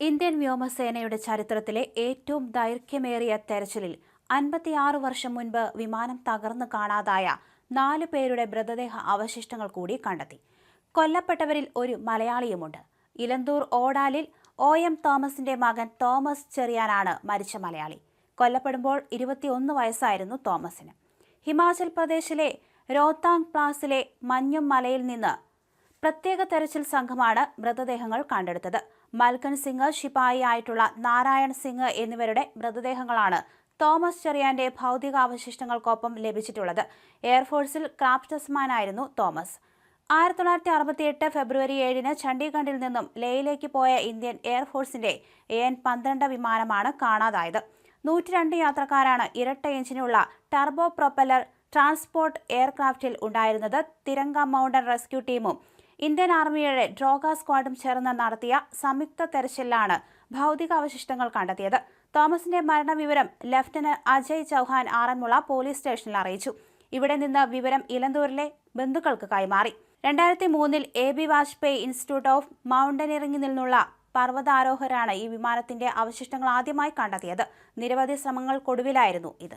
Indian വ്യോമസേനയുടെ ചരിത്രത്തിലെ ഏറ്റവും ദൈർഘ്യമേറിയ തെരച്ചിലിൽ അൻപത്തിയാറ് വർഷം മുൻപ് വിമാനം തകർന്നു കാണാതായ നാലു പേരുടെ മൃതദേഹ അവശിഷ്ടങ്ങൾ കൂടി കണ്ടെത്തി. കൊല്ലപ്പെട്ടവരിൽ ഒരു മലയാളിയുമുണ്ട്. ഇലന്തൂർ ഓടാലിൽ ഒ എം തോമസിന്റെ മകൻ തോമസ് ചെറിയാനാണ് മരിച്ച മലയാളി. കൊല്ലപ്പെടുമ്പോൾ ഇരുപത്തിയൊന്ന് വയസ്സായിരുന്നു തോമസിന്. ഹിമാചൽ പ്രദേശിലെ രോത്താങ് പ്ലാസിലെ മഞ്ഞും മലയിൽ നിന്ന് പ്രത്യേക തെരച്ചിൽ സംഘമാണ് മൃതദേഹങ്ങൾ കണ്ടെടുത്തത്. മൽക്കൻ സിംഗ് ശിപായി ആയിട്ടുള്ള നാരായൺ സിംഗ് എന്നിവരുടെ മൃതദേഹങ്ങളാണ് തോമസ് ചെറിയാന്റെ ഭൗതികാവശിഷ്ടങ്ങൾക്കൊപ്പം ലഭിച്ചിട്ടുള്ളത്. എയർഫോഴ്സിൽ ക്രാഫ്റ്റസ്മാനായിരുന്നു തോമസ്. ആയിരത്തി തൊള്ളായിരത്തി അറുപത്തിയെട്ട് ഫെബ്രുവരി ഏഴിന് ചണ്ഡീഗഡിൽ നിന്നും ലേയിലേക്ക് പോയ ഇന്ത്യൻ എയർഫോഴ്സിന്റെ എൻ പന്ത്രണ്ട് വിമാനമാണ് കാണാതായത്. നൂറ്റി രണ്ട് യാത്രക്കാരാണ് ഇരട്ട എഞ്ചിനുള്ള ടർബോ പ്രൊപ്പല്ലർ ട്രാൻസ്പോർട്ട് എയർക്രാഫ്റ്റിൽ ഉണ്ടായിരുന്നത്. തിരങ്ക മൗണ്ടൻ റെസ്ക്യൂ ടീമും ഇന്ത്യൻ ആർമിയുടെ ഡ്രോഗ സ്ക്വാഡും ചേർന്ന് നടത്തിയ സംയുക്ത തെരച്ചിലാണ് ഭൗതികാവശിഷ്ടങ്ങൾ കണ്ടെത്തിയത്. തോമസിന്റെ മരണവിവരം ലഫ്റ്റനന്റ് അജയ് ചൌഹാൻ ആറന്മുള പോലീസ് സ്റ്റേഷനിൽ അറിയിച്ചു. ഇവിടെ നിന്ന് വിവരം ഇലന്തൂരിലെ ബന്ധുക്കൾക്ക് കൈമാറി. രണ്ടായിരത്തി മൂന്നിൽ A B Vajpayee institute of മൗണ്ടനിയറിംഗിൽ നിന്നുള്ള പർവതാരോഹരാണ് ഈ വിമാനത്തിന്റെ അവശിഷ്ടങ്ങൾ ആദ്യമായി കണ്ടെത്തിയത്. നിരവധി ശ്രമങ്ങൾക്കൊടുവിലായിരുന്നു ഇത്.